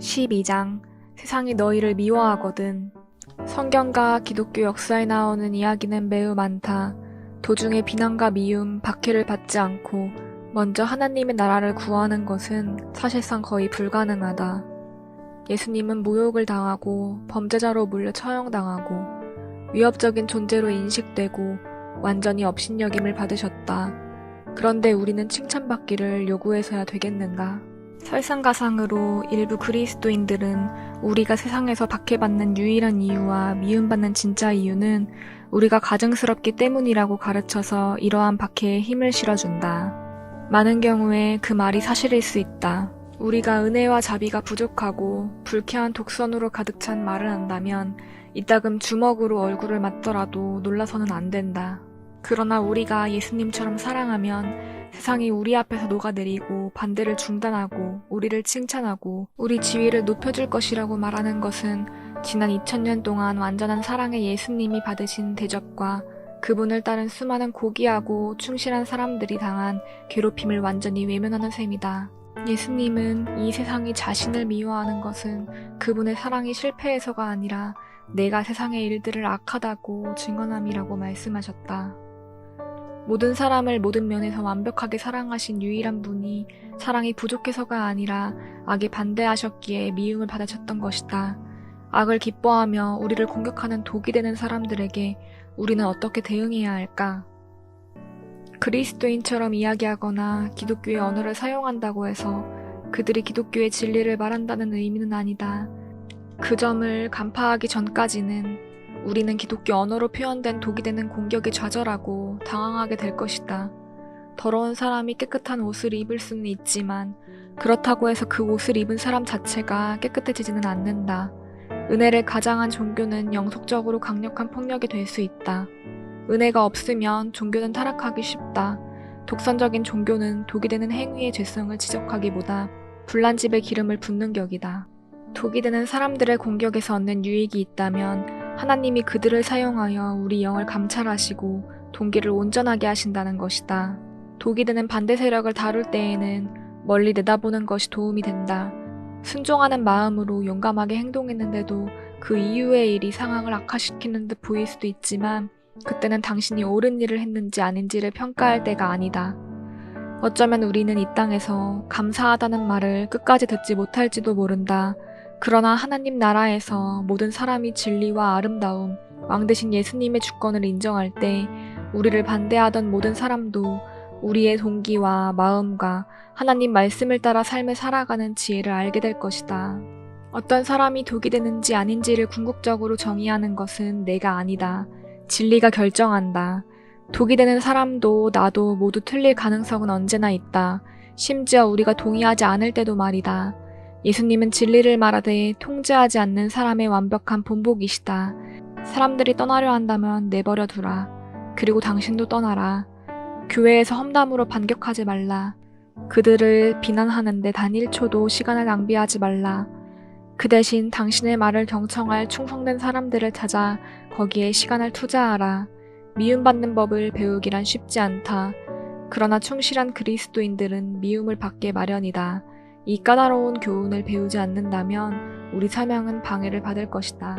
12장 세상이 너희를 미워하거든. 성경과 기독교 역사에 나오는 이야기는 매우 많다. 도중에 비난과 미움, 박해를 받지 않고 먼저 하나님의 나라를 구하는 것은 사실상 거의 불가능하다. 예수님은 모욕을 당하고 범죄자로 몰려 처형당하고 위협적인 존재로 인식되고 완전히 업신여김을 받으셨다. 그런데 우리는 칭찬받기를 요구해서야 되겠는가? 설상가상으로 일부 그리스도인들은 우리가 세상에서 박해받는 유일한 이유와 미움받는 진짜 이유는 우리가 가증스럽기 때문이라고 가르쳐서 이러한 박해에 힘을 실어준다. 많은 경우에 그 말이 사실일 수 있다. 우리가 은혜와 자비가 부족하고 불쾌한 독선으로 가득 찬 말을 한다면 이따금 주먹으로 얼굴을 맞더라도 놀라서는 안 된다. 그러나 우리가 예수님처럼 사랑하면 세상이 우리 앞에서 녹아내리고 반대를 중단하고 우리를 칭찬하고 우리 지위를 높여줄 것이라고 말하는 것은 지난 2000년 동안 완전한 사랑의 예수님이 받으신 대접과 그분을 따른 수많은 고귀하고 충실한 사람들이 당한 괴롭힘을 완전히 외면하는 셈이다. 예수님은 이 세상이 자신을 미워하는 것은 그분의 사랑이 실패해서가 아니라 내가 세상의 일들을 악하다고 증언함이라고 말씀하셨다. 모든 사람을 모든 면에서 완벽하게 사랑하신 유일한 분이 사랑이 부족해서가 아니라 악에 반대하셨기에 미움을 받으셨던 것이다. 악을 기뻐하며 우리를 공격하는 독이 되는 사람들에게 우리는 어떻게 대응해야 할까? 그리스도인처럼 이야기하거나 기독교의 언어를 사용한다고 해서 그들이 기독교의 진리를 말한다는 의미는 아니다. 그 점을 간파하기 전까지는 우리는 기독교 언어로 표현된 독이 되는 공격에 좌절하고 당황하게 될 것이다. 더러운 사람이 깨끗한 옷을 입을 수는 있지만 그렇다고 해서 그 옷을 입은 사람 자체가 깨끗해지지는 않는다. 은혜를 가장한 종교는 영속적으로 강력한 폭력이 될 수 있다. 은혜가 없으면 종교는 타락하기 쉽다. 독선적인 종교는 독이 되는 행위의 죄성을 지적하기보다 불난 집에 기름을 붓는 격이다. 독이 되는 사람들의 공격에서 얻는 유익이 있다면 하나님이 그들을 사용하여 우리 영을 감찰하시고 동기를 온전하게 하신다는 것이다. 독이 되는 반대 세력을 다룰 때에는 멀리 내다보는 것이 도움이 된다. 순종하는 마음으로 용감하게 행동했는데도 그 이후의 일이 상황을 악화시키는 듯 보일 수도 있지만 그때는 당신이 옳은 일을 했는지 아닌지를 평가할 때가 아니다. 어쩌면 우리는 이 땅에서 감사하다는 말을 끝까지 듣지 못할지도 모른다. 그러나 하나님 나라에서 모든 사람이 진리와 아름다움, 왕 대신 예수님의 주권을 인정할 때 우리를 반대하던 모든 사람도 우리의 동기와 마음과 하나님 말씀을 따라 삶을 살아가는 지혜를 알게 될 것이다. 어떤 사람이 독이 되는지 아닌지를 궁극적으로 정의하는 것은 내가 아니다. 진리가 결정한다. 독이 되는 사람도 나도 모두 틀릴 가능성은 언제나 있다. 심지어 우리가 동의하지 않을 때도 말이다. 예수님은 진리를 말하되 통제하지 않는 사람의 완벽한 본복이시다. 사람들이 떠나려 한다면 내버려 두라. 그리고 당신도 떠나라. 교회에서 험담으로 반격하지 말라. 그들을 비난하는데 단 1초도 시간을 낭비하지 말라. 그 대신 당신의 말을 경청할 충성된 사람들을 찾아 거기에 시간을 투자하라. 미움받는 법을 배우기란 쉽지 않다. 그러나 충실한 그리스도인들은 미움을 받게 마련이다. 이 까다로운 교훈을 배우지 않는다면 우리 사명은 방해를 받을 것이다.